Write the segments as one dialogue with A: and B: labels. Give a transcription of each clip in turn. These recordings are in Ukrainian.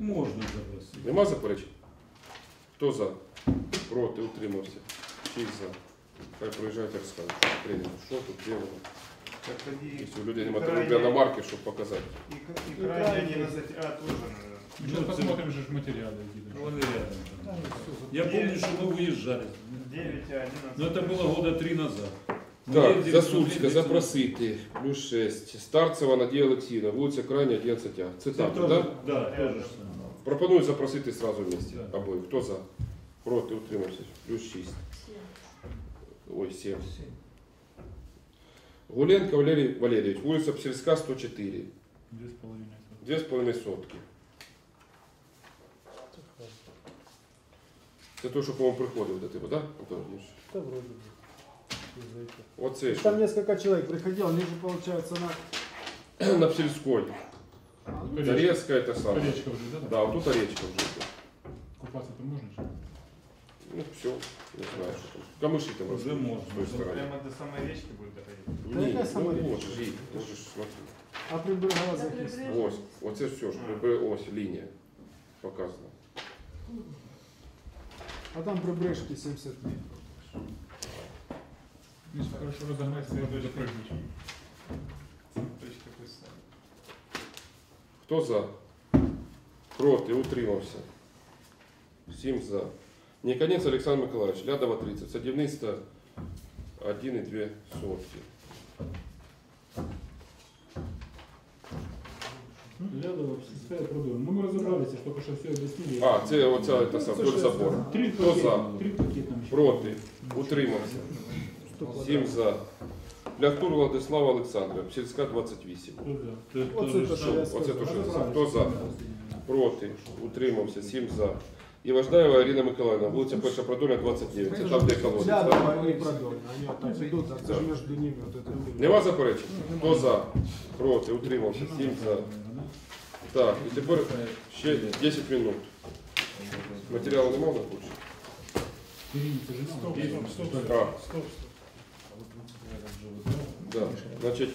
A: Можна запросити.
B: Нема заперечень? Хто за? Проти, утримався. Шість за. Хай проїжджають, розкажуть, що прийняли. Що тут, де воно?
C: Так тоді
B: Якщо у людей немає
C: крайне-
B: трубля на марки, щоб показати.
C: І, і крайне 11 А теж надо.
A: Сейчас посмотрим же ж материалы. какие-то.
D: Вони рядом.
A: Да, всё,
D: Я помню, что мы выезжали.
C: 9 А 11
D: Но это было года три назад. Мы
B: Так,
D: ездили,
B: Засульська,
D: смотрели,
B: запросити, плюс 6. Старцева Надія Олексіївна, вулиця Крайня, 11А. Це
D: Это
B: так,
D: тоже-
B: так?
D: Да, тоже ж самое.
B: Пропоную запросити сразу вместе.
D: Да.
B: Обоих. Хто за? Проти, утримався. Плюс 6. Ой, 7. Гуленко Валерій Валерійович, вулиця Псільська, 104.
A: Две с половиной.
B: Дві з половиною сотки. Це той, що, по-моєму, приходив до тебе, так? Да? Антон Ігорович?
E: Да, вроде бы. Из этих.
B: Оце
E: Там
B: що?
E: несколько человек приходило, они же, получается, на...
B: На Псільській.
E: А, ну,
A: Колечко.
B: Зарезка це саме.
A: Колечко уже, да?
B: Да, отут речка вже.
A: Купаться-то можно же?
B: Ну, все, не знаю, що там. Камиші там
D: Уже
B: ростуть
D: можна.
B: з тої сторони.
C: Прямо до самої річки буде доходити.
E: Та
B: Ні,
E: яка сама
B: ну
E: річка?
B: можеш, їдь, можеш смотри.
E: А прибегала захист.
B: Ось, оце все ж, прибе- ось лінія показана.
E: А там прибрежки 70 метров.
A: Если хорошо разогнаться, я буду запрыгнуть.
C: Точка писання.
B: Хто за? Проти, утримався. Сім за. Ніконець Олександр Миколаївич, Лядова 30, садівництво 1,2 сотки.
A: Лядова, пускай продуем. Ну, мы разобрались, только что все объяснили.
B: А, це оця та сам, вдоль забору.
A: Три
B: Хто
A: пакета,
B: за?
A: Три пакета. нам ще.
B: Проти, утримався. Сім за. Пляхтур Владислава Олександра, сільська 28.
A: Кто за?
D: Это
E: Вот
D: тоже
E: это что
D: самое.
E: я
B: Оце то, що я сказав.
A: Разобрались.
B: Хто за? Проти, утримався, 7 за. І Важдаєва Ірина Миколаївна, вулиця Перша Продольна, 29. Це там, де колодець.
E: Да,
B: так?
E: да, они продольно. Они вот так идут, а это же между ними вот это.
B: Нема заперечень? Хто за? Проти, утримався, 7 за. Так, і тепер ще 10 минут. Матеріалу немає на кучі?
A: Ирине, ты же
C: Стоп,
A: знала?
C: стоп, стоп,
B: А,
C: стоп, стоп.
B: да. Значить,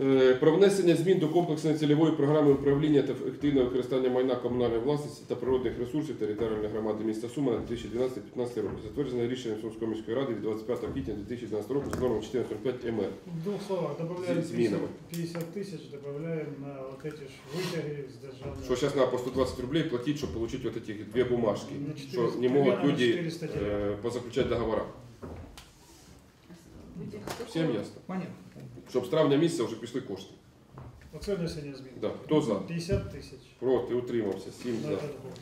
B: е, про внесення змін до комплексної цільової програми управління та ефективного використання майна комунальної власності та природних ресурсів територіальної громади міста Сума на 2012-2015 роки, затверджене рішенням Сумської міської ради від 25 квітня 2012 року з номером 1405 МР.
F: В двух словах, добавляем
B: С изменами.
F: 50 тысяч, добавляем на вот эти ж вытяги с державного.
B: Що зараз треба по 120 рублей платити, щоб отримати вот эти дві бумажки,
F: На
B: що
F: 400,
B: не можуть
F: примерно
B: люди
F: 400
B: е, позаключати договори. Всім ясно?
F: Понятно.
B: Щоб з травня місяця вже пішли кошти.
F: Оце внесення змін.
B: Да. Хто за?
F: 50 тисяч.
B: Проти, утримався, 7
F: на
B: за.
F: этот год.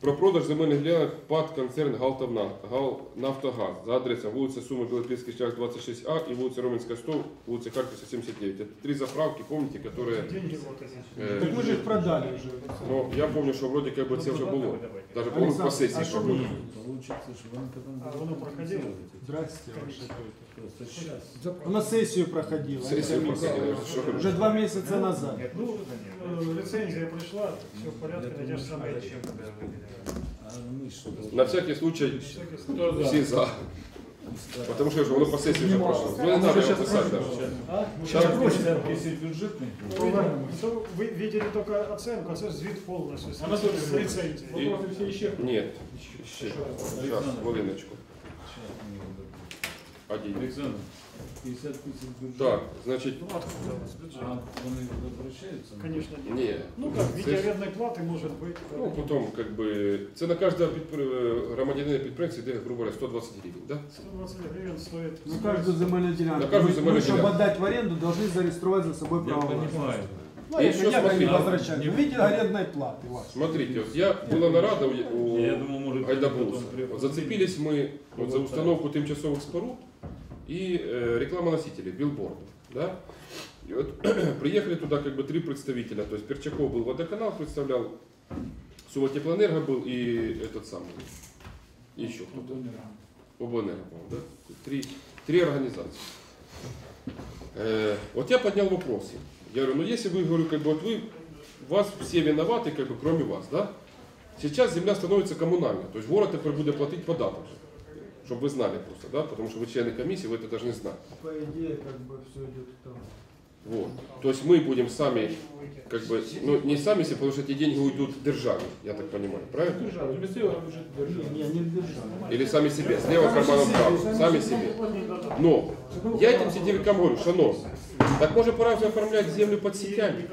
B: Про продаж земельних ділянок ПАД концерн «Галтавна- «Галнафтогаз» за адресою вулиця Суми Білопільський шлях 26А і вулиця Роменська 100, вулиця Харківська 79. Это три заправки, помните, которые...
F: Деньги вот они.
B: е,
E: Так мы же их продали уже.
B: ну, я помню, що вроде как бы це вже було. Даже помню по
E: Александр,
B: сесії,
E: а
B: що
E: що
B: було.
E: ви-
D: Получится, что вам потом
F: А,
D: будут
F: оно проходило?
D: делать это.
E: Здрасте.
D: Просто сейчас.
E: У нас сессию проходила.
B: Сесію проходили, що ви
E: Уже два месяца назад.
C: Нет,
F: Ну,
C: ну, что-то нет.
F: э, лицензия пришла, все в порядке,
D: Я
F: найдешь
D: думаю,
F: самое
C: А зачем тогда выделяют?
D: А мы что?
B: На всякий случай
F: На всякий случай.
A: Кто за?
B: всі за. Потому що ж воно по сесії вже пройшло. Ну, не треба його писати даже.
F: А?
D: Сейчас
B: Так.
D: просят, если бюджетный.
F: Ну, Вы видели только оценку, а це ж звіт повністю з
A: Анатолій
F: з
A: Леонідович,
F: ліцензії.
A: Вопросы все исчерпаны?
B: Ні, ще. Зараз, хвилиночку.
D: Сейчас мне дадут.
B: Один.
D: Александр, 50 тысяч бюджет.
B: Так, значить,
F: Ну, откуда у вас бюджет?
D: А вони возвращаются?
F: Конечно, нет.
B: ні.
F: Ну как, в
B: Це
F: виде
B: ж-
F: арендной платы может быть.
B: Ну, потім, как би, це на кожного підпри- громадянина підприємця йде, грубо говоря, 120 гривень, да?
F: 120 гривен стоит.
E: На каждую земельную делянку.
B: На каждую
E: Мы-
B: земельную
E: Мы, чтобы
B: делянку.
E: отдать в аренду, должны зарегистрировать за собой
D: Я
E: право.
D: понимаю.
E: власти. Ну,
B: И
E: я
B: еще
E: понятно,
B: смотри,
E: не
D: а,
E: возвращать.
D: не-
E: В виде арендной платы. вашей.
B: Смотрите, вот я була нарада у, у
D: Я думал, может,
B: Гайдабулуса.
D: потом при-
B: Вот зацепились мы вот за установку тимчасовых споруд и э, реклама носителей, билборды. Да? И вот приехали туда как бы три представителя, то есть Перчаков был водоканал, представлял, Сума Теплоэнерго был и этот самый, и еще кто-то. Обленерго, по-моему, да? Три, три организации. Э, вот я поднял вопросы. Я говорю, ну если вы, говорю, как бы вот вы, вас все виноваты, как бы кроме вас, да? Сейчас земля становится коммунальной, то есть город теперь будет платить податок. Чтобы вы знали просто, да, потому что вы члены комиссии, вы это должны знать.
E: По идее, как бы все идет к тому.
B: Вот. То есть мы будем сами, как бы, ну не сами себе, потому что эти деньги уйдут державе, я так понимаю, правильно? Или сами себе, с левого кармана вправо, сами себе. Но я этим сетевикам говорю, шановні, так може пора вже оформлять землю под сетями.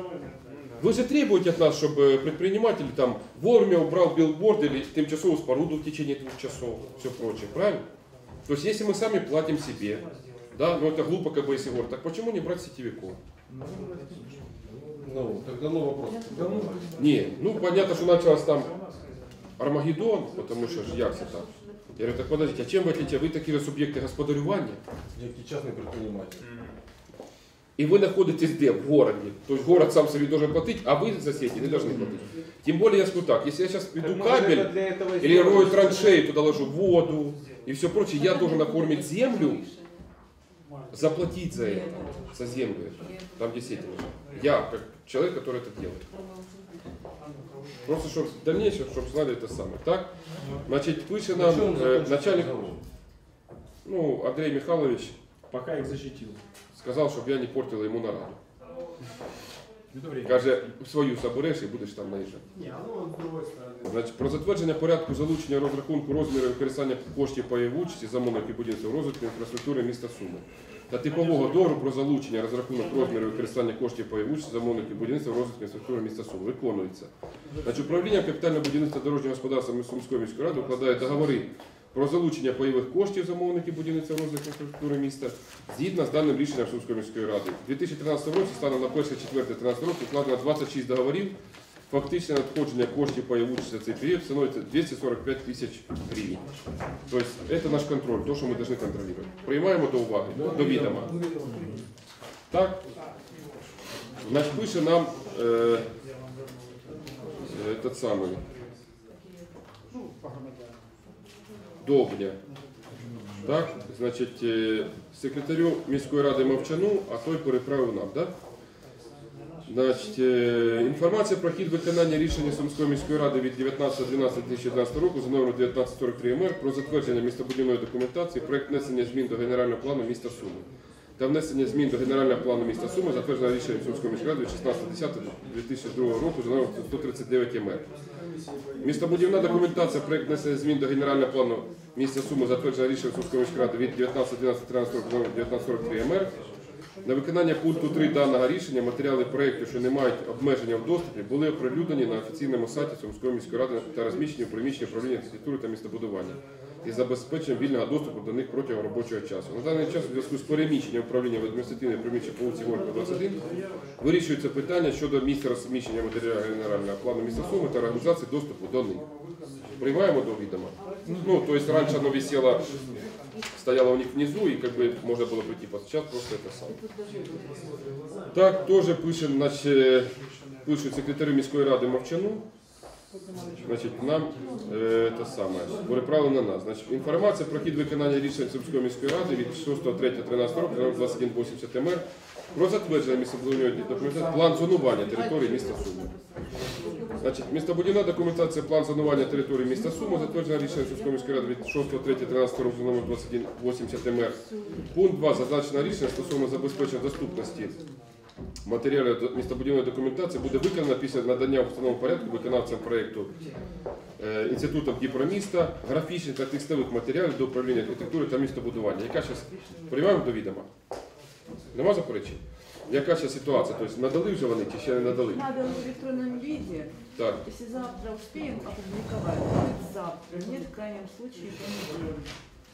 B: Вы же требуете от нас, чтобы предприниматель там вовремя убрал билборд или тимчасовую споруду в течение двух часов, все прочее, правильно? То есть если мы сами платим себе, да, ну это глупо как бы если говорить, так почему не брать сетевиков?
G: Ну, тогда ну вопрос.
B: Не, ну понятно, что началось там Армагеддон, потому что ж як це так? Я говорю, так подождите, а чем вы отличаете? Вы такие субъекты господарювання?
G: Який частний предприниматель.
B: И вы находитесь где? В городе. То есть город сам себе должен платить, а вы за сети не должны платить. Тем более я скажу так, если я сейчас веду кабель или рою траншеи, туда ложу воду и все прочее, я должен оформить землю, заплатить за это, за землю, там где сети лежат. Я, как человек, который это делает. Просто, чтобы в дальнейшем, чтобы знали это самое. Так? Значит, пише нам э, начальник, ну, Андрей Михайлович
A: Пока їх защитив.
B: Сказал, чтобы я не портил ему нараду. Каже, свою собереш і будеш там наїжджати.
E: Ну.
B: Значить, про затвердження порядку залучення розрахунку розміру використання коштів паїв участі замовники будівництва розвитку інфраструктури міста Суми. Та типового договору про залучення розрахунок розміру використання коштів паїв участі замовників будівництва розвитку інфраструктури міста Суми. Виконується. Значить, управління капітального будівництва дорожнього господарства Сумської міської ради укладає договори про залучення пайових коштів замовників будівництва розвитку інфраструктури міста згідно з даним рішенням Сумської міської ради. У 2013 році станом на 1-4-13 року укладено 26 договорів. Фактичне надходження коштів пайових за цей період становиться 245 тисяч гривень. Тобто це наш контроль, то, що ми повинні контролювати. Приймаємо до уваги, до відома. Так? Значить, пише нам е, е, самий Довгня. Так? Значить, е, секретарю міської ради Мовчану, а той переправив нам, так? Значить, е, інформація про хід виконання рішення Сумської міської ради від 19.12.2012 року за номером 1943 МР про затвердження містобудівної документації, проект внесення змін до генерального плану міста Суми та внесення змін до генерального плану міста Суми, затверджено рішенням Сумської міськради від 16.10.2002 року за номером 139 МР. Містобудівна документація, проєкт внесення змін до генерального плану міста Суми, затвердженого рішенням Сумської міськради від 19.12.13 року за номером 1943 МР. На виконання пункту 3 даного рішення матеріали проєкту, що не мають обмеження в доступі, були оприлюднені на офіційному сайті Сумської міської ради та розміщені в приміщенні управління архітектури та містобудування і забезпеченням вільного доступу до них протягом робочого часу. На даний час у зв'язку з переміщенням управління в адміністративне приміщення по вулиці Горька, 21 вирішується питання щодо місця розміщення матеріалів генерального плану міста Суми та організації доступу до них. Приймаємо до відома. Ну, то есть раньше оно висело, стояло у них внизу, и как бы можно было прийти, а сейчас просто это самое. Так, тоже пишем, значит, пишуть секретарю міської ради Мовчану. Значить, нам е, те саме переправлено на нас. Значить, інформація про хід виконання рішень Сумської міської ради від 6.3.13 року номер 2180 МР про затвердження містобудівної документації план зонування території міста Суми. Значить, містобудівна документація, план зонування території міста Суми, затверджена рішенням Сумської міської ради від 6.3.13 року номер 2180 МР. Пункт 2. Зазначено рішення стосовно забезпечення доступності матеріалів містобудівної документації буде виконано після надання в встановленому порядку виконавцям проєкту е, Інститутом Дніпроміста графічних та текстових матеріалів до управління архітектури та містобудування. Яка зараз приймаємо до відома? Нема заперечень? Яка зараз ситуація? Тобто надали вже вони чи ще не надали?
H: Надо в электронном виде.
B: Так.
H: Если завтра успеем опубликовать, будет завтра. Нет, в крайнем случае, понедельник.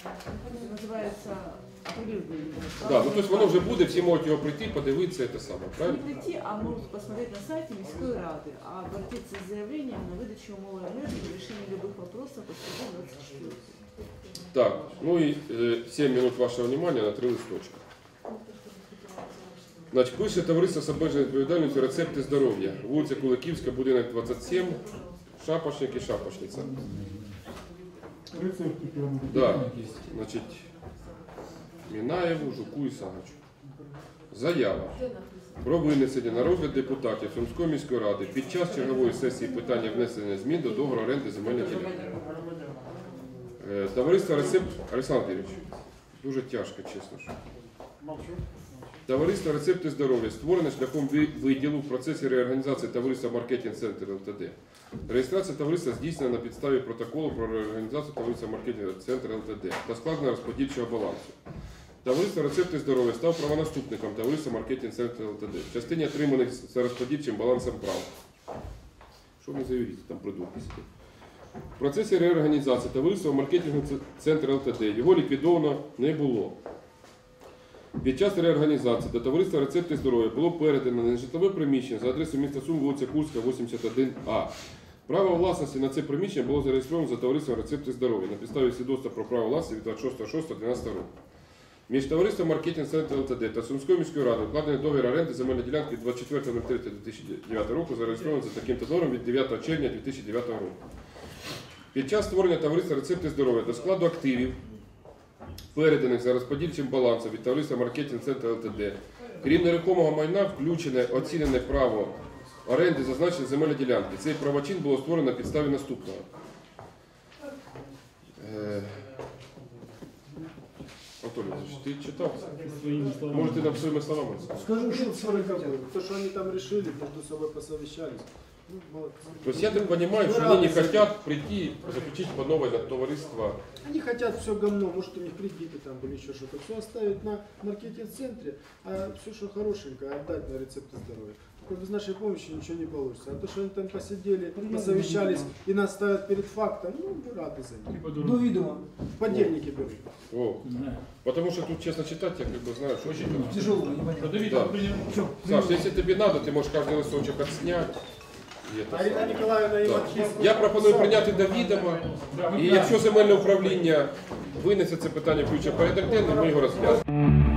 H: Это называется оприлюднение.
B: Да, ну тобто воно вже буде, всі можуть його прийти, подивитися, це саме,
H: Не
B: правильно?
H: прийти, а могут посмотреть на сайте Мирской Рады, а обратиться с заявлением на выдачу умовой энергии и решение любых вопросов по статье 24.
B: Так, ну і е, 7 минут вашого внимания на три листочка. Значить, пише товариство з обмеженою відповідальністю рецепти здоров'я. Вулиця Куликівська, будинок 27, шапочник і шапочниця.
A: Рецепти прямо.
B: Да. Значить, Мінаєву, Жуку і Сагачу. Заява про винесення на розгляд депутатів Сумської міської ради під час чергової сесії питання внесення змін до договору оренди земельних ділянок. Е, Товариство Рецепт Олександр Юрійович, дуже тяжко, чесно. Що. Товариство Рецепти здоров'я створене шляхом виділу в процесі реорганізації товариства Маркетинг Центр ЛТД. Реєстрація товариства здійснена на підставі протоколу про реорганізацію товариства Маркетинг Центр ЛТД та складено розподільчого балансу. Товариство Рецепти здоров'я став правонаступником товариства Маркетинг Центр ЛТД в частині отриманих за розподільчим балансом прав. Що вони за там придурки сидять? В процесі реорганізації товариства маркетингу Центр ЛТД його ліквідовано не було. Під час реорганізації до товариства рецепти здоров'я було передано нежитлове приміщення за адресою міста Сум, вулиця Курська, 81А. Право власності на це приміщення було зареєстровано за товариством рецепти здоров'я на підставі свідоцтва про право власності від 26.06.12 року. Між товариством Маркетинг Центр ЛТД та Сумською міською радою укладений договір оренди земельної ділянки 24.03.2009 року, зареєстрований за таким договором від 9 червня 2009 року. Під час створення товариства рецепти здоров'я до складу активів, переданих за розподільчим балансом від товариства Маркетинг Центр ЛТД, крім нерухомого майна, включене оцінене право оренди зазначені земельні ділянки. Цей правочин було створено на підставі наступного. Е, Анатолій, Іванович, ти читав?
A: Своїми словами.
B: Може, ти нам своїми словами? сказав?
E: Скажу, что сороковой. То, что они там решили, между собой посовещались. Ну, молодцы.
B: То есть я так понимаю, что они не хотят прийти заключить по новой на товариство.
E: Они хотят все говно, может у них кредиты там были еще что-то, все оставить на маркетинг-центре, а все, что хорошенькое, отдать на рецепты здоровья. Только без нашей помощи ничего не получится. А то, что они там посидели, посовещались и нас ставят перед фактом, ну, мы рады за них.
A: Типа дурак.
E: Подельники берут.
B: О, потому что тут, честно читать, я как бы знаю, что очень
I: Тяжелого, непонятно.
A: Подивіться,
B: Да.
A: прийняв.
B: Саш, если тебе надо, ты можешь каждый листочек отснять. И это
E: А Ирина
B: самое.
E: Николаевна им
B: Так.
E: отписывала.
B: Я пропоную прийняти до відома.
A: Да, ви
B: І
A: праві.
B: якщо земельне управління винесе це питання включить в порядок денний, ми його розглянемо.